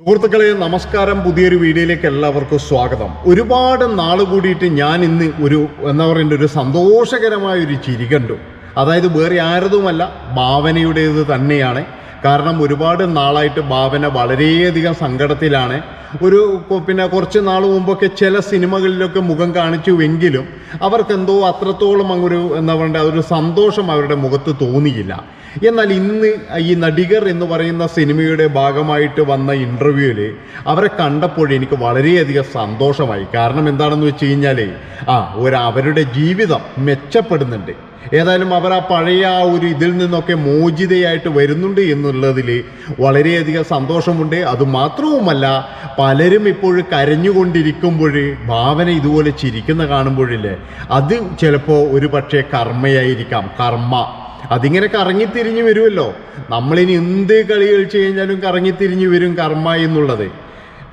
സുഹൃത്തുക്കളെ നമസ്കാരം. പുതിയൊരു വീഡിയോയിലേക്ക് എല്ലാവർക്കും സ്വാഗതം. ഒരുപാട് നാൾ കൂടിയിട്ട് ഞാൻ ഇന്ന് ഒരു എന്താ പറയുക ഒരു സന്തോഷകരമായ ഒരു ചിരി കണ്ടു. അതായത് വേറെ ആരതുമല്ല ഭാവനയുടേത് തന്നെയാണ്. കാരണം ഒരുപാട് നാളായിട്ട് ഭാവന വളരെയധികം സങ്കടത്തിലാണ്. ഒരു പിന്നെ കുറച്ച് നാൾ മുമ്പൊക്കെ ചില സിനിമകളിലൊക്കെ മുഖം കാണിച്ചുവെങ്കിലും അവർക്കെന്തോ അത്രത്തോളം അങ്ങൊരു എന്താ പറയുക ഒരു സന്തോഷം അവരുടെ മുഖത്ത് തോന്നിയില്ല. എന്നാൽ ഇന്ന് ഈ നടികർ എന്ന് പറയുന്ന സിനിമയുടെ ഭാഗമായിട്ട് വന്ന ഇന്റർവ്യൂവിൽ അവരെ കണ്ടപ്പോൾ എനിക്ക് വളരെയധികം സന്തോഷമായി. കാരണം എന്താണെന്ന് വെച്ച് കഴിഞ്ഞാൽ ആ ഒരു അവരുടെ ജീവിതം മെച്ചപ്പെടുന്നുണ്ട്. ഏതായാലും അവർ ആ പഴയ ആ ഒരു ഇതിൽ നിന്നൊക്കെ മോചിതയായിട്ട് വരുന്നുണ്ട് എന്നുള്ളതിൽ വളരെയധികം സന്തോഷമുണ്ട്. അതുമാത്രവുമല്ല പലരും ഇപ്പോൾ കരഞ്ഞുകൊണ്ടിരിക്കുമ്പോൾ ഭാവന ഇതുപോലെ ചിരിക്കുന്ന കാണുമ്പോഴില്ലേ അത് ചിലപ്പോൾ ഒരു പക്ഷേ കർമ്മയായിരിക്കാം കർമ്മ. അതിങ്ങനെ കറങ്ങിത്തിരിഞ്ഞു വരുമല്ലോ. നമ്മളിനി എന്ത് കളി കളിച്ചു കഴിഞ്ഞാലും കറങ്ങിത്തിരിഞ്ഞു വരും കർമ്മ എന്നുള്ളത്.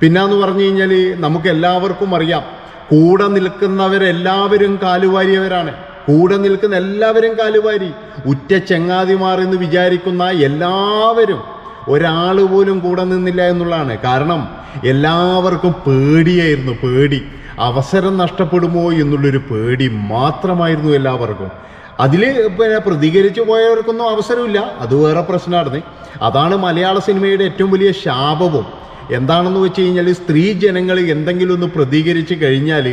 പിന്നെന്ന് പറഞ്ഞു കഴിഞ്ഞാൽ നമുക്ക് എല്ലാവർക്കും അറിയാം കൂടെ നിൽക്കുന്നവരെല്ലാവരും കാലുവാരിയവരാണ്. കൂടെ നിൽക്കുന്ന എല്ലാവരും കാലുവാരി. ഉറ്റ ചെങ്ങാതിമാർ എന്ന് വിചാരിക്കുന്ന എല്ലാവരും ഒരാൾ പോലും കൂടെ നിന്നില്ല എന്നുള്ളതാണ്. കാരണം എല്ലാവർക്കും പേടിയായിരുന്നു പേടി. അവസരം നഷ്ടപ്പെടുമോ എന്നുള്ളൊരു പേടി മാത്രമായിരുന്നു എല്ലാവർക്കും. അതിൽ പിന്നെ പ്രതികരിച്ചു പോയവർക്കൊന്നും അവസരമില്ല. അത് വേറെ പ്രശ്നമായിരുന്നു. അതാണ് മലയാള സിനിമയുടെ ഏറ്റവും വലിയ ശാപവും. എന്താണെന്ന് വെച്ച് കഴിഞ്ഞാൽ സ്ത്രീ ജനങ്ങൾ എന്തെങ്കിലും ഒന്ന് പ്രതികരിച്ച് കഴിഞ്ഞാൽ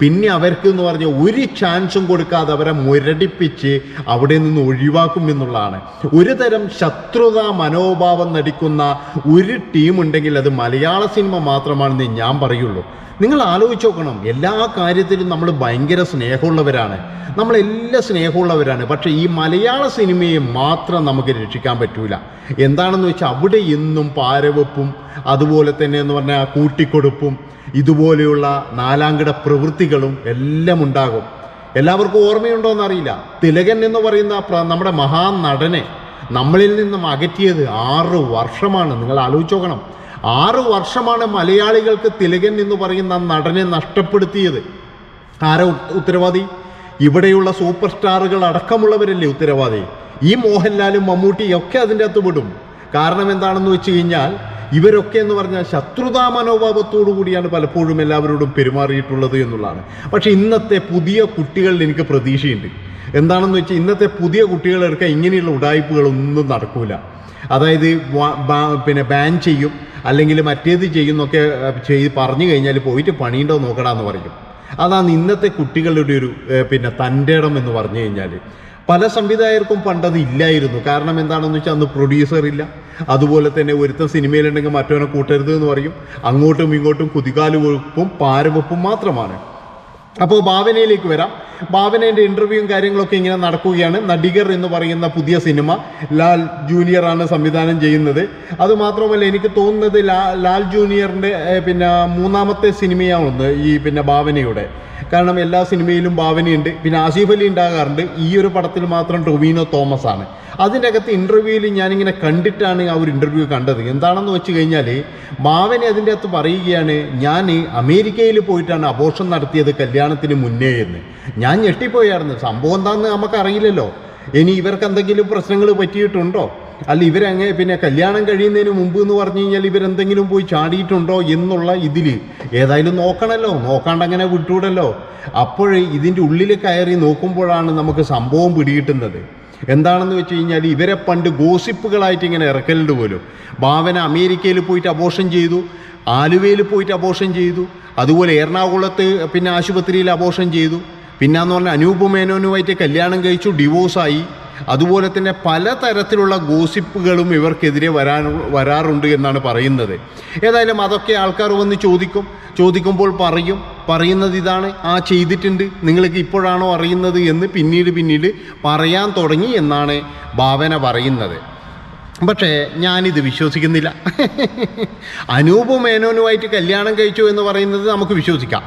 പിന്നെ അവർക്ക് എന്ന് പറഞ്ഞാൽ ഒരു ചാൻസും കൊടുക്കാതെ അവരെ മുരടിപ്പിച്ച് അവിടെ നിന്ന് ഒഴിവാക്കും എന്നുള്ളതാണ്. ഒരു തരം ശത്രുതാ മനോഭാവം നടിക്കുന്ന ഒരു ടീം ഉണ്ടെങ്കിൽ അത് മലയാള സിനിമ മാത്രമാണെന്ന് ഞാൻ പറയുള്ളൂ. നിങ്ങൾ ആലോചിച്ച് നോക്കണം. എല്ലാ കാര്യത്തിലും നമ്മൾ ഭയങ്കര സ്നേഹമുള്ളവരാണ്. നമ്മളെല്ലാം സ്നേഹമുള്ളവരാണ്. പക്ഷേ ഈ മലയാള സിനിമയെ മാത്രം നമുക്ക് രക്ഷിക്കാൻ പറ്റൂല. എന്താണെന്ന് വെച്ചാൽ അവിടെ എന്നും പാരവെപ്പും അതുപോലെ തന്നെ എന്ന് പറഞ്ഞാൽ കൂട്ടിക്കൊടുപ്പും ഇതുപോലെയുള്ള നാലാംകിട പ്രവൃത്തികളും എല്ലാം ഉണ്ടാകും. എല്ലാവർക്കും ഓർമ്മയുണ്ടോ എന്നറിയില്ല. തിലകൻ എന്ന് പറയുന്ന നമ്മുടെ മഹാനടനെ നമ്മളിൽ നിന്നും അകറ്റിയത് ആറ് വർഷമാണ്. നിങ്ങൾ ആലോചിച്ച് നോക്കണം. ആറ് വർഷമാണ് മലയാളികൾക്ക് തിലകൻ എന്ന് പറയുന്ന നടനെ നഷ്ടപ്പെടുത്തിയത്. ആരാ ഉത്തരവാദി? ഇവിടെയുള്ള സൂപ്പർ സ്റ്റാറുകൾ അടക്കമുള്ളവരല്ലേ ഉത്തരവാദി? ഈ മോഹൻലാലും മമ്മൂട്ടിയും ഒക്കെ അതിന്റെ അകത്ത് വിടും കാരണം എന്താണെന്ന് വെച്ച് കഴിഞ്ഞാൽ ഇവരൊക്കെ എന്ന് പറഞ്ഞാൽ ശത്രുതാ മനോഭാവത്തോടു കൂടിയാണ് പലപ്പോഴും എല്ലാവരോടും പെരുമാറിയിട്ടുള്ളത് എന്നുള്ളതാണ്. പക്ഷേ ഇന്നത്തെ പുതിയ കുട്ടികളിൽ എനിക്ക് പ്രതീക്ഷയുണ്ട്. എന്താണെന്ന് വെച്ചാൽ ഇന്നത്തെ പുതിയ കുട്ടികളെടുക്കാൻ ഇങ്ങനെയുള്ള ഉടായ്പകളൊന്നും നടക്കൂല. അതായത് പിന്നെ ബാൻ ചെയ്യും. അല്ലെങ്കിൽ മറ്റേത് ചെയ്യുന്നൊക്കെ ചെയ്ത് പറഞ്ഞു കഴിഞ്ഞാൽ പോയിട്ട് പണിയുണ്ടോ നോക്കടാന്ന് പറയും. അതാണ് ഇന്നത്തെ കുട്ടികളുടെ ഒരു പിന്നെ തന്റെ ഇടം എന്ന് പറഞ്ഞു കഴിഞ്ഞാൽ പല സംവിധായകർക്കും പണ്ടത് ഇല്ലായിരുന്നു. കാരണം എന്താണെന്ന് വെച്ചാൽ അന്ന് പ്രൊഡ്യൂസർ ഇല്ല. അതുപോലെ തന്നെ ഒരുത്തം സിനിമയിലുണ്ടെങ്കിൽ മറ്റവനെ കൂട്ടരുത് എന്ന് പറയും. അങ്ങോട്ടും ഇങ്ങോട്ടും കുതികാലുവെപ്പും പാരവെപ്പും മാത്രമാണ്. അപ്പോൾ ഭാവനയിലേക്ക് വരാം. ഭാവനേന്റെ ഇന്റർവ്യൂവും കാര്യങ്ങളൊക്കെ ഇങ്ങനെ നടക്കുകയാണ്. നടികർ എന്ന് പറയുന്ന പുതിയ സിനിമ ലാൽ ജൂനിയർ ആണ് സംവിധാനം ചെയ്യുന്നത്. അതുമാത്രമല്ല എനിക്ക് തോന്നുന്നത് ലാൽ ജൂനിയറിന്റെ പിന്നെ മൂന്നാമത്തെ സിനിമയാണ് ഈ പിന്നെ ഭാവനയുടെ. കാരണം എല്ലാ സിനിമയിലും ഭാവനയുണ്ട്. പിന്നെ ആസിഫ് അലി ഉണ്ടാകാറുണ്ട്. ഈ ഒരു പടത്തിൽ മാത്രം ടൊവിനോ തോമസ് ആണ്. അതിന്റെ അകത്ത് ഇന്റർവ്യൂവിൽ ഞാനിങ്ങനെ കണ്ടിട്ടാണ് ആ ഒരു ഇന്റർവ്യൂ കണ്ടത്. എന്താണെന്ന് വെച്ച് കഴിഞ്ഞാൽ ഭാവന അതിന്റെ അകത്ത് പറയുകയാണ് ഞാൻ അമേരിക്കയിൽ പോയിട്ടാണ് അബോഷം നടത്തിയത് കല്യാണത്തിന് മുന്നേ എന്ന്. ഞാൻ ഞെട്ടിപ്പോയായിരുന്നു. സംഭവം എന്താണെന്ന് നമുക്കറിയില്ലല്ലോ. ഇനി ഇവർക്ക് എന്തെങ്കിലും പ്രശ്നങ്ങൾ പറ്റിയിട്ടുണ്ടോ? അല്ല ഇവരങ്ങ് പിന്നെ കല്യാണം കഴിയുന്നതിന് മുമ്പ് എന്ന് പറഞ്ഞു കഴിഞ്ഞാൽ ഇവരെന്തെങ്കിലും പോയി ചാടിയിട്ടുണ്ടോ എന്നുള്ള ഇതിൽ ഏതായാലും നോക്കണമല്ലോ നോക്കാണ്ട് അങ്ങനെ വിട്ടൂടല്ലോ. അപ്പോൾ ഇതിന്റെ ഉള്ളിൽ കയറി നോക്കുമ്പോഴാണ് നമുക്ക് സംഭവം പിടികിട്ടുന്നത്. എന്താണെന്ന് വെച്ച് കഴിഞ്ഞാൽ ഇവരെ പണ്ട് ഗോസിപ്പുകളായിട്ട് ഇങ്ങനെ ഇറക്കലുണ്ട് പോലും. ഭാവന അമേരിക്കയിൽ പോയിട്ട് അബോഷൻ ചെയ്തു ആലുവയിൽ പോയിട്ട് അബോഷൻ ചെയ്തു അതുപോലെ എറണാകുളത്ത് പിന്നെ ആശുപത്രിയിൽ അബോഷൻ ചെയ്തു. പിന്നെന്ന് പറഞ്ഞാൽ അനൂപ് മേനോനുമായിട്ട് കല്യാണം കഴിച്ചു ഡിവോഴ്സായി അതുപോലെ തന്നെ പലതരത്തിലുള്ള ഗോസിപ്പുകളും ഇവർക്കെതിരെ വരാൻ വരാറുണ്ട് എന്നാണ് പറയുന്നത്. ഏതായാലും അതൊക്കെ ആൾക്കാർ വന്ന് ചോദിക്കും. ചോദിക്കുമ്പോൾ പറയും. പറയുന്നത് ഇതാണ്. ആ ചെയ്തിട്ടുണ്ട്. നിങ്ങൾക്ക് ഇപ്പോഴാണോ അറിയുന്നത് എന്ന് പിന്നീട് പിന്നീട് പറയാൻ തുടങ്ങി എന്നാണ് ഭാവന പറയുന്നത്. പക്ഷേ ഞാനിത് വിശ്വസിക്കുന്നില്ല. അനൂപ് മേനോനുമായിട്ട് കല്യാണം കഴിച്ചു എന്ന് പറയുന്നത് നമുക്ക് വിശ്വസിക്കാം.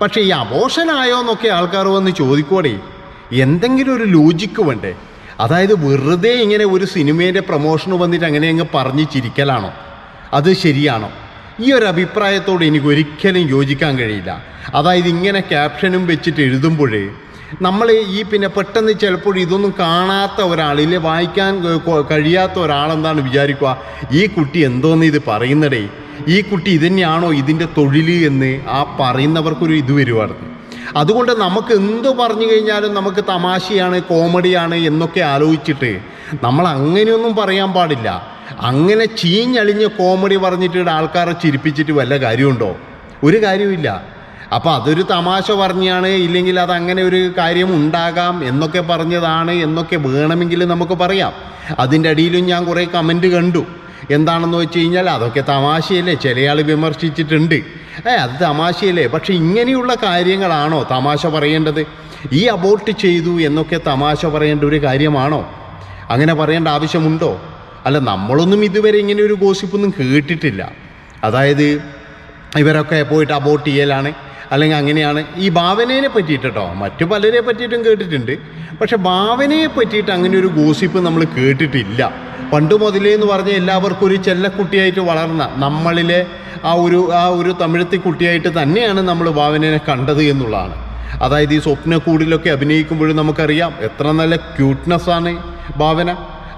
പക്ഷേ ഈ അബോഷനായോ എന്നൊക്കെ ആൾക്കാർ വന്ന് ചോദിക്കോടെ എന്തെങ്കിലും ഒരു ലോജിക്ക് വേണ്ടേ? അതായത് വെറുതെ ഇങ്ങനെ ഒരു സിനിമേന്റെ പ്രൊമോഷന് വന്നിട്ട് അങ്ങനെ അങ്ങ് പറഞ്ഞ് ചിരിക്കലാണോ? അത് ശരിയാണോ? ഈ ഒരു അഭിപ്രായത്തോട് എനിക്ക് ഒരിക്കലും യോജിക്കാൻ കഴിയില്ല. അതായത് ഇങ്ങനെ ക്യാപ്ഷനും വെച്ചിട്ട് എഴുതുമ്പോഴേ നമ്മൾ ഈ പിന്നെ പെട്ടെന്ന് ചിലപ്പോൾ ഇതൊന്നും കാണാത്ത ഒരാൾ ഇല്ലേ വായിക്കാൻ കഴിയാത്ത ഒരാളെന്താണ് വിചാരിക്കുക? ഈ കുട്ടി എന്തോന്ന് ഇത് പറയുന്നടേ? ഈ കുട്ടി ഇതന്നെയാണോ ഇതിന്റെ തൊഴിൽ എന്ന് ആ പറയുന്നവർക്കൊരു ഇത് വരുവായിരുന്നു. അതുകൊണ്ട് നമുക്ക് എന്ത് പറഞ്ഞു കഴിഞ്ഞാലും നമുക്ക് തമാശയാണ് കോമഡിയാണ് എന്നൊക്കെ ആലോചിച്ചിട്ട് നമ്മൾ അങ്ങനെയൊന്നും പറയാൻ പാടില്ല. അങ്ങനെ ചീഞ്ഞളിഞ്ഞ് കോമഡി പറഞ്ഞിട്ട് ആൾക്കാരെ ചിരിപ്പിച്ചിട്ട് വല്ല കാര്യമുണ്ടോ? ഒരു കാര്യമില്ല അപ്പോൾ അതൊരു തമാശ പറഞ്ഞാണ് ഇല്ലെങ്കിൽ അത് അങ്ങനെ ഒരു കാര്യം ഉണ്ടാകാം എന്നൊക്കെ പറഞ്ഞതാണ് എന്നൊക്കെ വേണമെങ്കിൽ നമുക്ക് പറയാം. അതിന്റെ അടിയിലും ഞാൻ കുറേ കമന്റ് കണ്ടു. എന്താണെന്ന് വെച്ച് കഴിഞ്ഞാൽ അതൊക്കെ തമാശയല്ലേ? ചില ആൾ വിമർശിച്ചിട്ടുണ്ട്. ഏ അത് തമാശയല്ലേ? പക്ഷെ ഇങ്ങനെയുള്ള കാര്യങ്ങളാണോ തമാശ പറയേണ്ടത്? ഈ അബോർട്ട് ചെയ്തു എന്നൊക്കെ തമാശ പറയേണ്ട ഒരു കാര്യമാണോ? അങ്ങനെ പറയേണ്ട ആവശ്യമുണ്ടോ? അല്ല നമ്മളൊന്നും ഇതുവരെ ഇങ്ങനെ ഒരു ഗോസിപ്പൊന്നും കേട്ടിട്ടില്ല. അതായത് ഇവരൊക്കെ പോയിട്ട് അബോർട്ട് ചെയ്യലാണ്. അല്ലെങ്കിൽ അങ്ങനെയാണ്. ഈ ഭാവനയെ പറ്റിയിട്ടോ മറ്റു പലരെ പറ്റിയിട്ടും കേട്ടിട്ടുണ്ട്. പക്ഷെ ഭാവനയെ പറ്റിയിട്ട് അങ്ങനെ ഒരു ഗോസിപ്പ് നമ്മൾ കേട്ടിട്ടില്ല. പണ്ട് മുതലേ എന്ന് പറഞ്ഞാൽ എല്ലാവർക്കും ഒരു ചെല്ലക്കുട്ടിയായിട്ട് വളർന്ന നമ്മളിലെ ആ ഒരു ആ ഒരു തമിഴത്തി കുട്ടിയായിട്ട് തന്നെയാണ് നമ്മൾ ഭാവനയെ കണ്ടത് എന്നുള്ളതാണ്. അതായത് ഈ സ്വപ്നക്കൂടിലൊക്കെ അഭിനയിക്കുമ്പോഴും നമുക്കറിയാം എത്ര നല്ല ക്യൂട്ട്നെസ്സാണ് ഭാവന.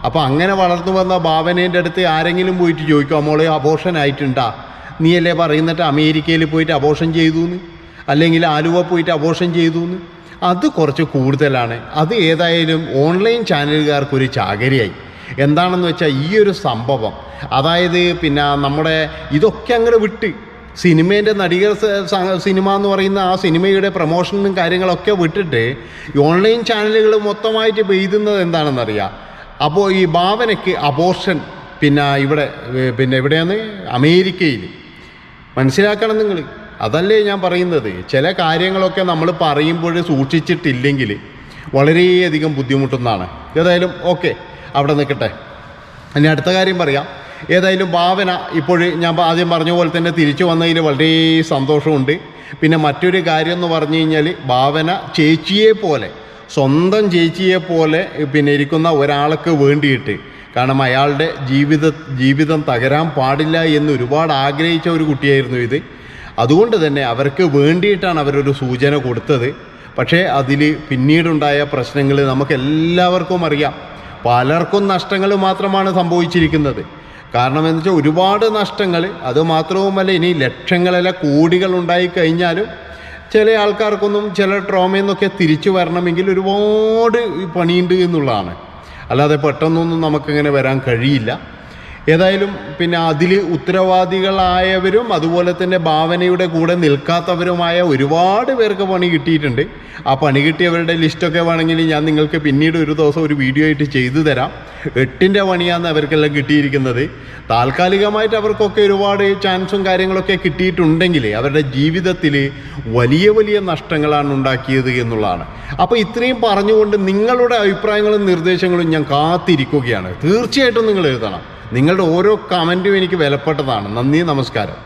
അപ്പോൾ അങ്ങനെ വളർന്നു വന്ന ഭാവനേന്റെ അടുത്ത് ആരെങ്കിലും പോയിട്ട് ചോദിക്കും മോളെ അബോഷൻ ആയിട്ടുണ്ടാ? നീയല്ലേ പറയുന്നിട്ട് അമേരിക്കയിൽ പോയിട്ട് അബോഷൻ ചെയ്തു എന്ന് അല്ലെങ്കിൽ ആലുവ പോയിട്ട് അബോഷൻ ചെയ്തു എന്ന് അത് കുറച്ച് കൂടുതലാണ്. അത് ഏതായാലും ഓൺലൈൻ ചാനലുകാർക്കൊരു ചാകരയായി. എന്താണെന്ന് വെച്ചാൽ ഈ ഒരു സംഭവം. അതായത് പിന്നെ നമ്മുടെ ഇതൊക്കെ അങ്ങോട്ട് വിട്ട്. സിനിമേന്റെ നടികർ സിനിമ എന്ന് പറയുന്ന ആ സിനിമയുടെ പ്രൊമോഷനും കാര്യങ്ങളൊക്കെ വിട്ടിട്ട് ഓൺലൈൻ ചാനലുകൾ മൊത്തമായിട്ട് പെയ്തുന്നത് എന്താണെന്നറിയാം? അപ്പോൾ ഈ ഭാവനയ്ക്ക് അബോർഷൻ പിന്നെ ഇവിടെ പിന്നെ എവിടെയാണ്? അമേരിക്കയിൽ മനസ്സിലാക്കണം നിങ്ങൾ അതല്ലേ ഞാൻ പറയുന്നത്. ചില കാര്യങ്ങളൊക്കെ നമ്മൾ പറയുമ്പോൾ സൂക്ഷിച്ചിട്ടില്ലെങ്കിൽ വളരെയധികം ബുദ്ധിമുട്ടുന്നതാണ്. ഏതായാലും ഓക്കെ അവിടെ നിൽക്കട്ടെ. ഇനി അടുത്ത കാര്യം പറയാം. ഏതായാലും ഭാവന ഇപ്പോൾ ഞാൻ ആദ്യം പറഞ്ഞ പോലെ തന്നെ തിരിച്ചു വന്നതിൽ വളരെ സന്തോഷമുണ്ട്. പിന്നെ മറ്റൊരു കാര്യം എന്ന് പറഞ്ഞു കഴിഞ്ഞാൽ ഭാവന ചേച്ചിയെ പോലെ സ്വന്തം ചേച്ചിയെ പോലെ പിന്നെ ഇരിക്കുന്ന ഒരാൾക്ക് വേണ്ടിയിട്ട്. കാരണം അയാളുടെ ജീവിത ജീവിതം തകരാൻ പാടില്ല എന്ന് ഒരുപാട് ആഗ്രഹിച്ച ഒരു കുട്ടിയായിരുന്നു ഇത്. അതുകൊണ്ട് തന്നെ അവർക്ക് വേണ്ടിയിട്ടാണ് അവരൊരു സൂചന കൊടുത്തത്. പക്ഷേ അതിൽ പിന്നീടുണ്ടായ പ്രശ്നങ്ങൾ നമുക്ക് എല്ലാവർക്കും അറിയാം. പലർക്കും നഷ്ടങ്ങൾ മാത്രമാണ് സംഭവിച്ചിരിക്കുന്നത്. കാരണം എന്ന് വെച്ചാൽ ഒരുപാട് നഷ്ടങ്ങൾ അത് മാത്രവുമല്ല ഇനി ലക്ഷങ്ങളല്ല കോടികൾ ഉണ്ടായി കഴിഞ്ഞാലും ചില ആൾക്കാർക്കൊന്നും ചില ട്രോമയിൽ നിന്നൊക്കെ തിരിച്ചു വരണമെങ്കിൽ ഒരുപാട് പണിയുണ്ട് എന്നുള്ളതാണ്. അല്ലാതെ പെട്ടെന്നൊന്നും നമുക്കിങ്ങനെ വരാൻ കഴിയില്ല. ഏതായാലും പിന്നെ അതിൽ ഉത്തരവാദികളായവരും അതുപോലെ തന്നെ ഭാവനയുടെ കൂടെ നിൽക്കാത്തവരുമായ ഒരുപാട് പേർക്ക് പണി കിട്ടിയിട്ടുണ്ട്. ആ പണി കിട്ടിയവരുടെ ലിസ്റ്റൊക്കെ വേണമെങ്കിൽ ഞാൻ നിങ്ങൾക്ക് പിന്നീട് ഒരു ദിവസം ഒരു വീഡിയോ ആയിട്ട് ചെയ്തു തരാം. എട്ടിന്റെ പണിയാണ് അവർക്കെല്ലാം കിട്ടിയിരിക്കുന്നത്. താൽക്കാലികമായിട്ട് അവർക്കൊക്കെ ഒരുപാട് ചാൻസും കാര്യങ്ങളൊക്കെ കിട്ടിയിട്ടുണ്ടെങ്കിൽ അവരുടെ ജീവിതത്തിൽ വലിയ വലിയ നഷ്ടങ്ങളാണ് ഉണ്ടാക്കിയത് എന്നുള്ളതാണ്. അപ്പോൾ ഇത്രയും പറഞ്ഞുകൊണ്ട് നിങ്ങളുടെ അഭിപ്രായങ്ങളും നിർദ്ദേശങ്ങളും ഞാൻ കാത്തിരിക്കുകയാണ്. തീർച്ചയായിട്ടും നിങ്ങൾ എഴുതണം. നിങ്ങളുടെ ഓരോ കമന്റും എനിക്ക് വിലപ്പെട്ടതാണ്. നന്ദി നമസ്കാരം.